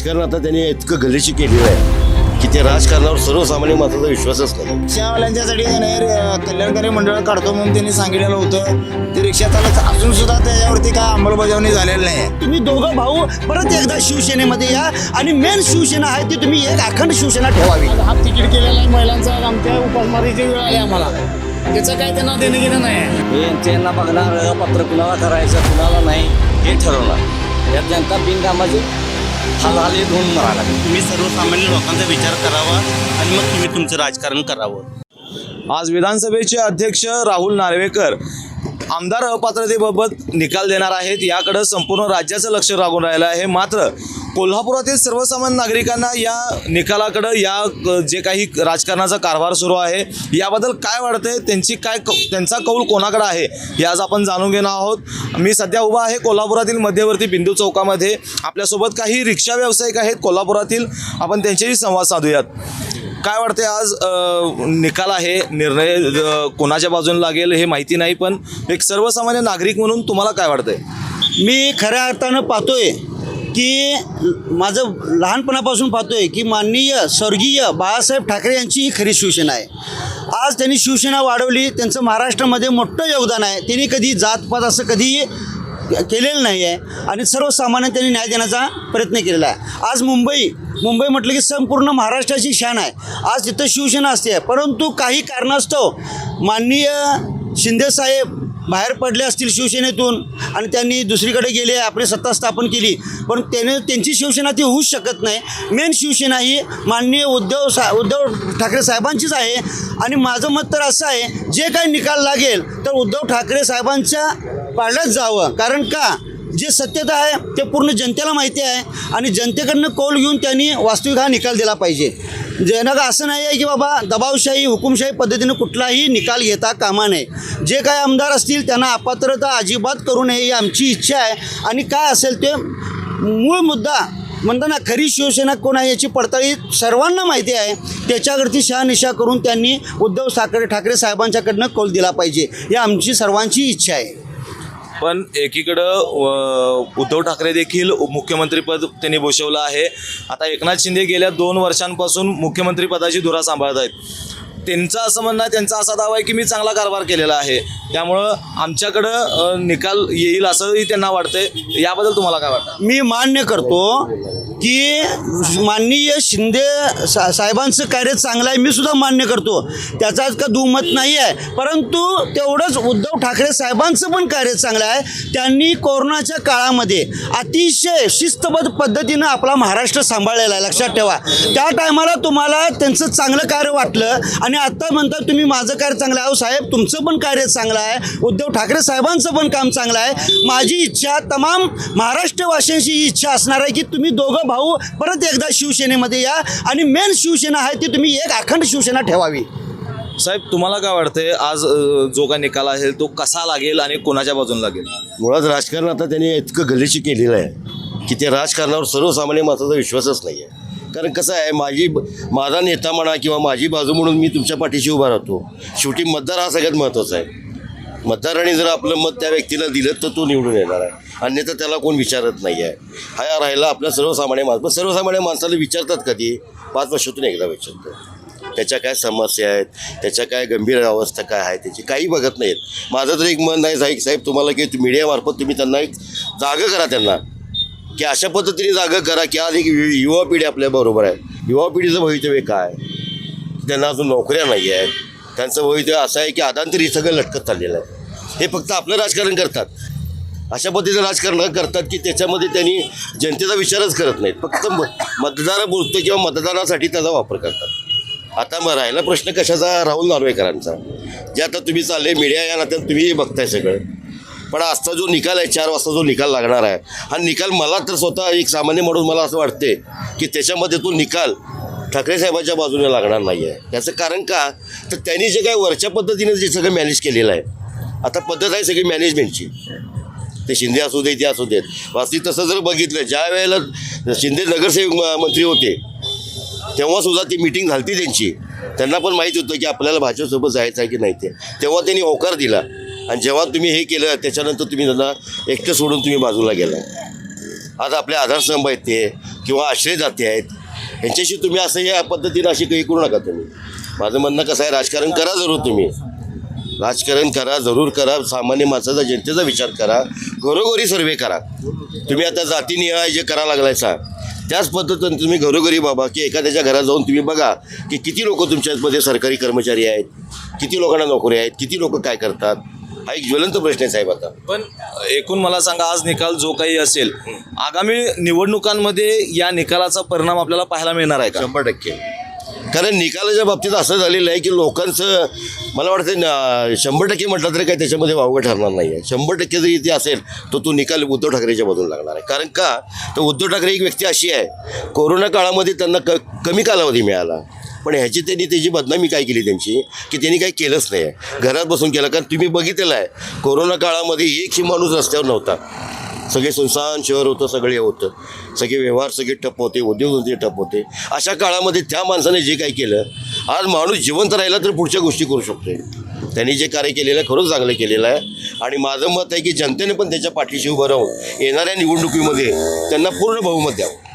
राजकारण आता त्यांनी इतकं गलिची केलेलं आहे की ते राजकारणावर सर्वसामान्य माणसाचा विश्वासच नाही. रिक्षावाल्यांच्यासाठी नाही रे, कल्याणकारी मंडळ काढतो म्हणून त्यांनी सांगितलेलं होतं. ते रिक्षा चालक अजून सुद्धा त्याच्यावरती काय अंमलबजावणी झालेली नाही तुम्ही दोघं भाऊ परत एकदा शिवसेनेमध्ये या आणि मेन शिवसेना आहे ती तुम्ही एक अखंड शिवसेना ठेवावी. हा तिकीट केलेला आहे महिलांचा आमच्या उपासमारीची वेळ आली आम्हाला. त्याचं काय त्यांना देणं घेणं नाही हे यांना बघणार पत्र कुणाला करायचं कुणाला नाही हे ठरवणार. या जनता बिनकामाची हालहाली धुवून मारायला लागली. तुम्ही सर्वसामान्य लोकांचा विचार करावा आणि मग तुम्ही तुमचं राजकारण करावं. आज विधानसभेचे अध्यक्ष राहुल नार्वेकर आमदार अपात्रतेबाबत निकाल देणार आहेत. याकडं संपूर्ण राज्याचं लक्ष लागून राहिलं आहे. मात्र कोल्हापुरातील सर्वसामान्य नागरिकांना या निकालाकडं या क- जे काही राजकारणाचा कारभार सुरू आहे याबद्दल काय वाटतंय त्यांची काय क- त्यांचा कौल कोणाकडे आहे हे आज आपण जाणून घेणार आहोत. मी सध्या उभा आहे कोल्हापुरातील मध्यवर्ती बिंदू चौकामध्ये. आपल्यासोबत काही रिक्षा व्यावसायिक आहेत कोल्हापुरातील. आपण त्यांच्याशी संवाद साधूयात. काय वाटते आज? निकाल आहे निर्णय कोणाच्या बाजूने लागेल हे माहिती नाही पण एक सर्वसामान्य नागरिक म्हणून तुम्हाला काय वाटतंय? मी खऱ्या अर्थानं पाहतोय. की माझं लहानपणापासून पाहतो आहे की माननीय स्वर्गीय बाळासाहेब ठाकरे यांची ही खरी शिवसेना आहे. आज त्यांनी शिवसेना वाढवली त्यांचं महाराष्ट्रामध्ये मोठं योगदान आहे. त्यांनी कधी जातपात असं कधी केलेलं नाही आहे आणि सर्वसामान्य त्यांनी न्याय देण्याचा प्रयत्न केलेला आहे. आज मुंबई मुंबई म्हटलं की संपूर्ण महाराष्ट्राची शान आहे. आज तिथं शिवसेना असते परंतु काही कारणास्तव माननीय शिंदेसाहेब बाहेर पडले असतील शिवसेनेतून आणि त्यांनी दुसरीकडे गेले आपली सत्ता स्थापन केली. पण त्याने त्यांची शिवसेना ती होऊच शकत नाही. मेन शिवसेना ही माननीय उद्धव सा उद्धव ठाकरे साहेबांचीच आहे. आणि माझं मत तर असं आहे जे काही निकाल लागेल तर उद्धव ठाकरे साहेबांच्या पाळल्याच जावं. कारण का? जे सत्यता आहे ते पूर्ण जनतेला माहिती आहे आणि जनतेकडनं कौल घेऊन त्यांनी वास्तविक हा निकाल दिला पाहिजे. जनक असं नाही आहे की बाबा दबावशाही हुकुमशाही पद्धतीनं कुठलाही निकाल घेता कामा नये. जे काय आमदार असतील त्यांना अपात्रता अजिबात करू नये ही आमची इच्छा आहे. आणि काय असेल ते मूळ मुद्दा म्हणताना खरी शिवसेना कोण आहे याची पडताळी सर्वांना माहिती आहे. त्याच्यावरती शहानिशा करून त्यांनी उद्धव ठाकरे ठाकरे साहेबांच्याकडनं कौल दिला पाहिजे. ही आमची सर्वांची इच्छा आहे. पण एकीकडं उद्धव ठाकरे देखील मुख्यमंत्रीपद त्यांनी भूषवलं आहे. आता एकनाथ शिंदे गेल्या दोन वर्षांपासून मुख्यमंत्रीपदाची धुरा सांभाळत आहेत. त्यांचं असं म्हणणं आहे त्यांचा असा दावा आहे की मी चांगला कारभार केलेला आहे. त्यामुळं आमच्याकडं निकाल येईल असंही त्यांना वाटतंय. याबद्दल तुम्हाला काय वाटतं? मी मान्य करतो की माननीय शिंदे सा साहेबांचं कार्य चांगलं आहे मी सुद्धा मान्य करतो. त्याचा का दुमत नाही आहे. परंतु तेवढंच उद्धव ठाकरे साहेबांचं पण कार्य चांगलं आहे. त्यांनी कोरोनाच्या काळामध्ये अतिशय शिस्तबद्ध पद्धतीनं आपला महाराष्ट्र सांभाळलेला आहे. लक्षात ठेवा. त्या टायमाला तुम्हाला त्यांचं चांगलं कार्य वाटलं आणि आत्ता म्हणता तुम्ही माझं कार्य चांगलं आहे. साहेब तुमचं पण कार्य चांगलं आहे. उद्धव ठाकरे साहेबांचं पण काम चांगलं आहे. माझी इच्छा तमाम महाराष्ट्रवासियांची इच्छा असणार आहे की तुम्ही दोघं भाऊ परत एकदा शिवसेनेमध्ये या. आणि मेन शिवसेना आहे ती तुम्ही एक अखंड शिवसेना ठेवावी. साहेब तुम्हाला काय वाटतंय आज अ, जो काय निकाल आहे तो कसा लागेल आणि कोणाच्या बाजूने लागेल? मुळात राजकारण आता त्यांनी इतकं गलिची केलेलं आहे की ते राजकारणावर सर्वसामान्य माणसाचा विश्वासच नाही आहे कारण कसं आहे माझी माझा नेता म्हणा किंवा माझी बाजू म्हणून मी तुमच्या पाठीशी उभा राहतो. शेवटी मतदार हा सगळ्यात महत्त्वाचा आहे. मतदारांनी जर आपलं मत त्या व्यक्तीला दिलं तर तो निवडून येणार आहे. अन्यथा त्याला कोण विचारत नाही आहे हा राहिला आपल्या सर्वसामान्य माणसं. पण सर्वसामान्य माणसाला विचारतात कधी? पाच वर्षातून एकदा विचारतात त्याच्या काय समस्या आहेत? त्याच्या काय गंभीर अवस्था काय आहे? त्याची काही बघत नाहीत. माझं तर एक मन नाही साहेब साहेब तुम्हाला की मीडियामार्फत तुम्ही त्यांना एक जागं करा त्यांना. की अशा पद्धतीने जागं करा की आज एक यु- युवा पिढी आपल्याबरोबर आहे. युवा पिढीचं भवितव्य काय? त्यांना अजून नोकऱ्या नाही आहेत त्यांचं भवितव्य असं आहे की आदांतरी सगळं लटकत चाललेलं आहे. हे फक्त आपलं राजकारण करतात. अशा पद्धतीचं राजकारण करतात की त्याच्यामध्ये त्यांनी जनतेचा विचारच करत नाहीत. फक्त म मतदारापुरतं किंवा मतदानासाठी त्याचा वापर करतात. आता मग राहिला प्रश्न कशाचा? राहुल नार्वेकरांचा. जे आता तुम्ही चालले मीडिया या नात्यात तुम्ही बघताय सगळं. पण आजचा जो निकाल आहे चार वाजता जो निकाल लागणार आहे हा निकाल मला तर स्वतः एक सामान्य म्हणून मला असं वाटते की त्याच्यामध्ये तो निकाल ठाकरे साहेबांच्या बाजूने लागणार नाही आहे त्याचं कारण का? तर त्यांनी जे काय वरच्या पद्धतीने जे सगळं मॅनेज केलेलं आहे आता पद्धत आहे सगळी मॅनेजमेंटची ते शिंदे असू दे ते असू देत. वास्तविक तसं जर बघितलं ज्या वेळेला शिंदे नगरसेवक मंत्री होते तेव्हासुद्धा ती मिटिंग झाली त्यांची. त्यांना पण माहीत होतं की आपल्याला भाजपसोबत जायचं आहे की नाही ते. तेव्हा त्यांनी होकार दिला. आणि जेव्हा तुम्ही हे केलं त्याच्यानंतर तुम्ही त्यांना एकटं सोडून तुम्ही बाजूला गेला. आज आपले आधारस्तंभ आहेत ते किंवा आश्रयदाते आहेत यांच्याशी तुम्ही असं या पद्धतीनं अशी काही करू नका तुम्ही. माझं म्हणणं कसं आहे राजकारण करा जरूर तुम्ही. राजकारण करा जरूर करा सामान्य माणसाचा जनतेचा विचार करा घरोघरी सर्वे करा. तुम्ही आता जातीनिहाय जे करा लागलायसा त्याच पद्धतीने तुम्ही घरोघरी बाबा की एखाद्याच्या घरात जाऊन तुम्ही बघा की किती लोक तुमच्यामध्ये सरकारी कर्मचारी आहेत किती लोकांना नोकरी आहेत किती लोक काय करतात? हा एक ज्वलंत प्रश्न आहे साहेब आता. पण एकूण मला सांगा आज निकाल जो काही असेल आगामी निवडणुकांमध्ये या निकालाचा परिणाम आपल्याला पाहायला मिळणार आहे का? शंभर टक्के. कारण निकालाच्या बाबतीत असं झालेलं आहे की लोकांचं मला वाटतं शंभर टक्के म्हटलं तरी काही त्याच्यामध्ये वावगं ठरणार नाही आहे शंभर टक्के जरी ते असेल तर तो निकाल उद्धव ठाकरेच्या बाजून लागणार आहे. कारण का? तर उद्धव ठाकरे एक व्यक्ती अशी आहे कोरोना काळामध्ये त्यांना क कमी कालावधी मिळाला. पण ह्याची त्यांनी त्याची बदनामी काय केली त्यांची? की त्यांनी काही केलंच नाही. आहे घरात बसून केलं. कारण तुम्ही बघितलेलं आहे कोरोना काळामध्ये एकही माणूस रस्त्यावर नव्हता. सगळे सुनसान शहर होतं सगळे होतं. सगळे व्यवहार सगळे ठप्प होते उद्योगधंदे ठप्प होते. अशा काळामध्ये त्या माणसाने जे काही केलं आज माणूस जिवंत राहिला तर पुढच्या गोष्टी करू शकतोय. त्यांनी जे कार्य केलेलं आहे खरंच चांगलं केलेलं आहे. आणि माझं मत आहे की जनतेने पण त्याच्या पाठीशी उभं राहून येणाऱ्या निवडणुकीमध्ये त्यांना पूर्ण बहुमत द्यावं.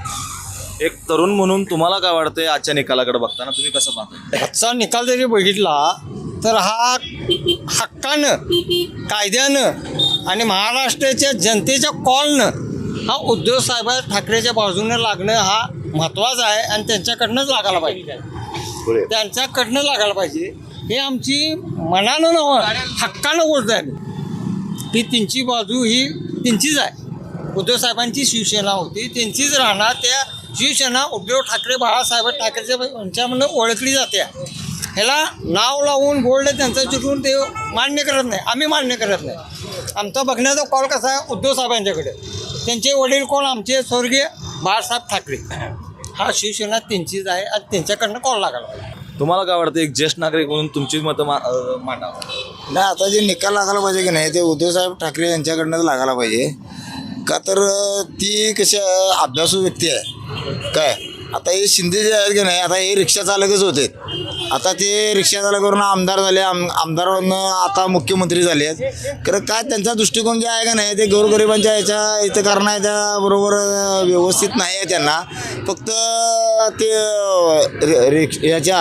एक तरुण म्हणून तुम्हाला काय वाटतंय आजच्या निकालाकडे बघताना? तुम्ही कसं पाहता आजचा निकाल जरी बघितला तर हा हक्कानं कायद्यानं आणि महाराष्ट्राच्या जनतेच्या कॉलनं हा उद्धव साहेब ठाकरेच्या बाजूने लागणं हा महत्त्वाचा आहे आणि त्यांच्याकडनंच लागायला पाहिजे. त्यांच्याकडनं लागायला पाहिजे. हे आमची मनानं नव्हं हक्कानं गोष्ट आहे की त्यांची बाजू ही त्यांचीच आहे. उद्धव साहेबांची शिवसेना होती त्यांचीच राहणार त्या शिवसेना उद्धव ठाकरे बाळासाहेब ठाकरेच्या यांच्यामधनं ओळखली जाते. ह्याला नाव लावून बोर्ड त्यांचं चिकून ते मान्य करत नाही. आम्ही मान्य करत नाही. आमचा बघण्याचा कॉल कसा आहे उद्धव साहेबांच्याकडे त्यांचे वडील कोण? आमचे स्वर्गीय बाळासाहेब ठाकरे. हा शिवसेना त्यांचीच आहे आणि त्यांच्याकडनं कॉल लागला पाहिजे. तुम्हाला काय वाटतं एक ज्येष्ठ नागरिक म्हणून तुमची मतं मा मांडावं? नाही आता जे निकाल लागायला पाहिजे की नाही ते उद्धवसाहेब ठाकरे यांच्याकडनंच लागायला पाहिजे. का तर ती कशी अभ्यासू व्यक्ती आहे. काय? आता हे शिंदे जे आहेत की नाही आता हे रिक्षा चालकच होते. आता ते रिक्षा चालकवरून आमदार झाले आम आमदारवरून आता मुख्यमंत्री झाले आहेत. खरं काय त्यांचा दृष्टिकोन जे आहे का नाही ते गोरगरिबांच्या याच्या इथं करण्याच्या बरोबर व्यवस्थित नाही आहे त्यांना. फक्त ते रिक्ष याच्या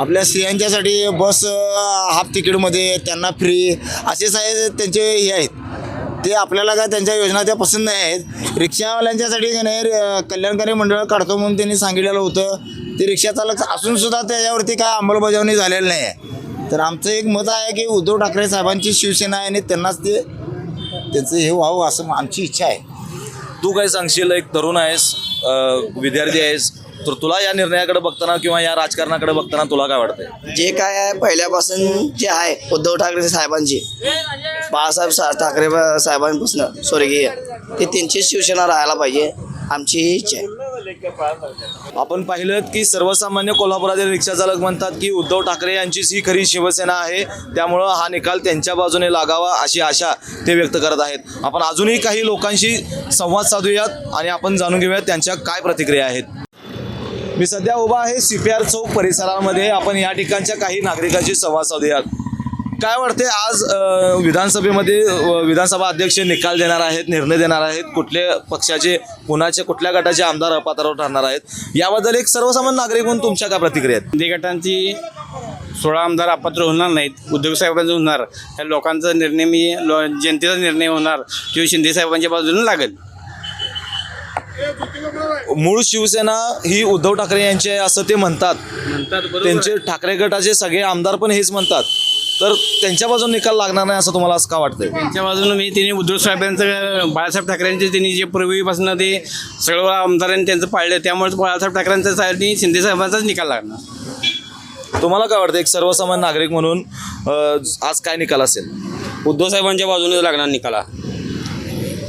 आपल्या स्त्रियांच्यासाठी बस हाफ तिकीटमध्ये त्यांना फ्री असे आहे त्यांचे हे आहेत. ते आपल्याला काय त्यांच्या योजना त्या पसंत नाही आहेत. रिक्षावाल्यांच्यासाठी काय नाही कल्याणकारी मंडळ काढतो म्हणून त्यांनी सांगितलेलं होतं. ते रिक्षा चालक असूनसुद्धा त्याच्यावरती काय अंमलबजावणी झालेली नाही आहे. तर आमचं एक मत आहे की उद्धव ठाकरे साहेबांची शिवसेना आहे आणि त्यांनाच ते त्यांचं हे व्हावं असं आमची इच्छा आहे. तू काय सांगशील? एक तरुण आहेस विद्यार्थी आहेस. तर तुला या निर्णयाकडे बघताना किंवा या राजकारणाकडे बघताना तुला काय वाटतंय? जे काय आहे पहिल्यापासून जे आहे उद्धव ठाकरे साहेबांची. बाळासाहेब सा ठाकरे साहेबांपासून स्वर्गीय. ते त्यांची शिवसेना राहायला पाहिजे आमची ही इच्छा आहे. आपण पाहिलं की सर्वसामान्य कोल्हापुरातील रिक्षा चालक म्हणतात की उद्धव ठाकरे यांचीच ही खरी शिवसेना आहे. त्यामुळं हा निकाल त्यांच्या बाजूने लागावा अशी आशा ते व्यक्त करत आहेत. आपण अजूनही काही लोकांशी संवाद साधूयात आणि आपण जाणून घेऊयात त्यांच्या काय प्रतिक्रिया आहेत. मी सध्या उभा आहे सी पी आर चौक परिसरामध्ये. आपण या ठिकाणच्या काही नागरिकांशी संवाद साधूयात. काय वाटते आज विधानसभेमध्ये विधानसभा अध्यक्ष निकाल देणार आहेत निर्णय देणार आहेत कुठल्या पक्षाचे कुणाचे कुठल्या गटाचे आमदार अपात्रावर ठरणार आहेत? याबद्दल एक सर्वसामान्य नागरिक म्हणून तुमच्या काय प्रतिक्रिया आहेत? गटांची सोळा आमदार अपात्र होणार नाहीत उद्योग साहेबांचं होणार. त्या लोकांचा निर्णय मी लो जनतेचा निर्णय होणार. तो शिंदे साहेबांच्या बाजूने लागेल. मूळ शिवसेना ही उद्धव ठाकरे यांची आहे असं ते म्हणतात. म्हणतात त्यांचे ठाकरे गटाचे सगळे आमदार पण हेच म्हणतात. तर त्यांच्या बाजून निकाल लागणार नाही असं तुम्हाला असं का वाटतंय? त्यांच्या बाजूने मी त्यांनी उद्धव साहेबांचं बाळासाहेब ठाकरेंचे त्यांनी जे पूर्वीपासून ते सगळं आमदारांनी त्यांचं पाळलं त्यामुळे बाळासाहेब ठाकरेंच्या साठी शिंदे साहेबांचाच निकाल लागणार. तुम्हाला काय वाटतं एक सर्वसामान्य नागरिक म्हणून अ, आज काय निकाल असेल? उद्धव साहेबांच्या बाजूने लागणार निकाला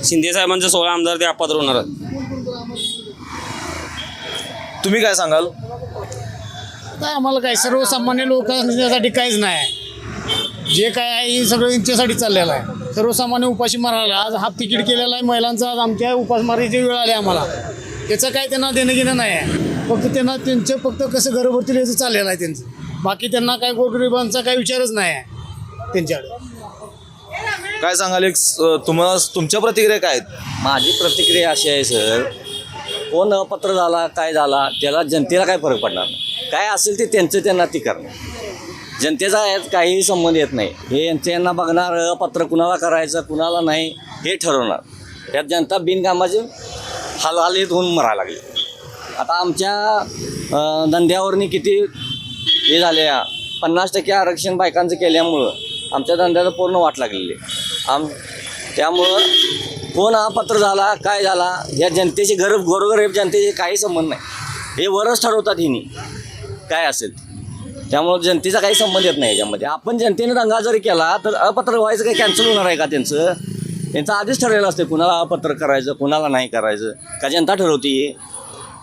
शिंदे साहेबांचे सोळा आमदार ते अपात्र होणार तुम्ही काय सांगाल? काय आम्हाला काय सर्वसामान्य लोकांसाठी काहीच नाही. जे काय आहे हे सगळं यांच्यासाठी चाललेलं आहे. सर्वसामान्य उपाशी मारायला आज हाफ तिकीट केलेला आहे महिलांचा आज आमच्या उपासमारीची वेळ आली आम्हाला. त्याचं काय त्यांना देणं घेणं नाही आहे. फक्त त्यांना त्यांचं फक्त कसं घरं भरतील याचं चाललेलं आहे त्यांचं. बाकी त्यांना काय गोरगरिबांचा काही विचारच नाही आहे त्यांच्याकडे. काय सांगाल एक तुम्हाला तुमच्या प्रतिक्रिया काय आहेत? माझी प्रतिक्रिया अशी आहे सर हो कोण अपात्र झाला काय झाला त्याला जनतेला काय फरक पडणार नाही. काय असेल ते त्यांचं त्यांना ती करणार. जनतेचा यात काहीही संबंध येत नाही. हे यांचे यांना बघणार पत्र कुणाला करायचं कुणाला नाही हे ठरवणार. यात जनता बिनकामाचे हालहालीत होऊन मरायला लागली. आता आमच्या धंद्यावरनी किती हे झाले पन्नास टक्के आरक्षण बायकांचं केल्यामुळं आमच्या धंद्याचं पूर्ण वाट लागलेली आहे. आम त्यामुळं हो कोण अपात्र झाला काय झाला या जनतेचे घर गोरगरीब जनतेचे काही संबंध नाही. हे वरच ठरवतात हिनी. काय असेल. त्यामुळं जनतेचा काही संबंध येत नाही याच्यामध्ये. आपण जनतेने दंगा जरी केला तर अपात्र व्हायचं काही कॅन्सल होणार आहे का त्यांचं? त्यांचं आधीच ठरलेलं असते कुणाला अपात्र करायचं कुणाला नाही करायचं. का जनता ठरवते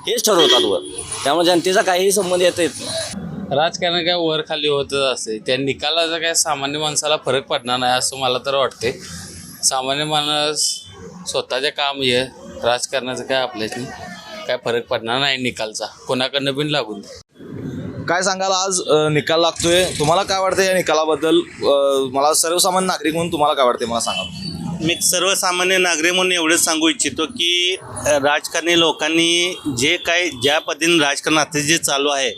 हेच ठरवतात वर. त्यामुळे जनतेचा काहीही संबंध येत येत नाही. राजकारण काय वर खाली होतच असते. त्या निकालाचा काय सामान्य माणसाला फरक पडणार नाही असं मला तर वाटते सामान्य माणूस स्वतःच्या काम हे राजकारणाचं काय आपल्याच काय फरक पडणार नाही निकालचा. कोणाकडनं बिन लागून? काय सांगाल आज अ, निकाल लागतोय? तुम्हाला काय वाटतं या निकालाबद्दल? अ, मला सर्वसामान्य नागरिक म्हणून तुम्हाला काय वाटते मला सांगा. मी सर्वसामान्य नागरिक म्हणून एवढंच सांगू इच्छितो की अ, राजकारणी लोकांनी जे काय ज्या पद्धतीने राजकारण आता जे चालू आहे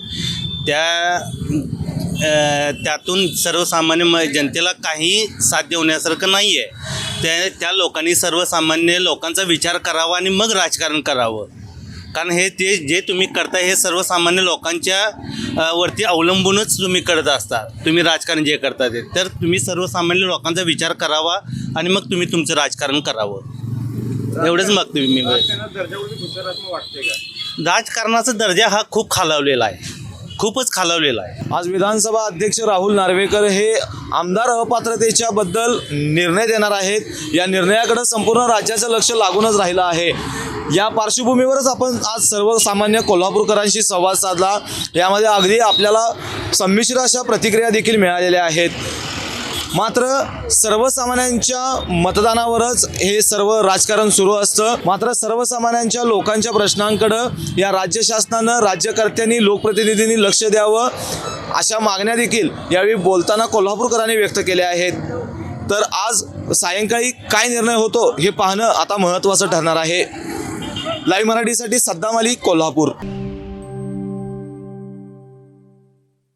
त्या अ, त्यातून सर्वसामान्य म जनतेला काही साध्य होण्यासारखं नाही आहे त्या त्या लोकांनी सर्वसामान्य लोकांचा विचार करावा आणि मग राजकारण करावं. कारण हे ते जे तुम्ही करताय हे सर्वसामान्य लोकांच्या वरती अवलंबूनच तुम्ही करत असता. तुम्ही राजकारण जे करता ते. तर तुम्ही सर्वसामान्य लोकांचा विचार करावा आणि मग तुम्ही तुमचं राजकारण करावं. एवढंच मग तुम्ही मी राजकारणाचा दर्जा हा खूप खालावलेला आहे. खूपच खालावलेला आहे. आज विधानसभा अध्यक्ष राहुल नार्वेकर हे आमदार अपात्रतेच्या बद्दल निर्णय देणार आहेत. या निर्णयाकडे संपूर्ण राज्याचं लक्ष लागूनच राहिलं आहे. या पार्श्वभूमीवरच आपण आज सर्वसामान्य कोल्हापूरकरांशी संवाद साधला. यामध्ये अगदी आपल्याला संमिश्र अशा प्रतिक्रिया देखील मिळालेल्या आहेत. मात्र सर्वसामान्यांच्या मतदानावरच हे सर्व राजकारण सुरू असतं. मात्र सर्वसामान्यांच्या लोकांच्या प्रश्नांकडं या राज्य शासनानं राज्यकर्त्यांनी लोकप्रतिनिधींनी लक्ष द्यावं अशा मागण्या देखील यावेळी बोलताना कोल्हापूरकरांनी व्यक्त केल्या आहेत. तर आज सायंकाळी काय निर्णय होतो हे पाहणं आता महत्त्वाचं ठरणार आहे. लाईव्ह मराठीसाठी सद्दाम अली कोल्हापूर.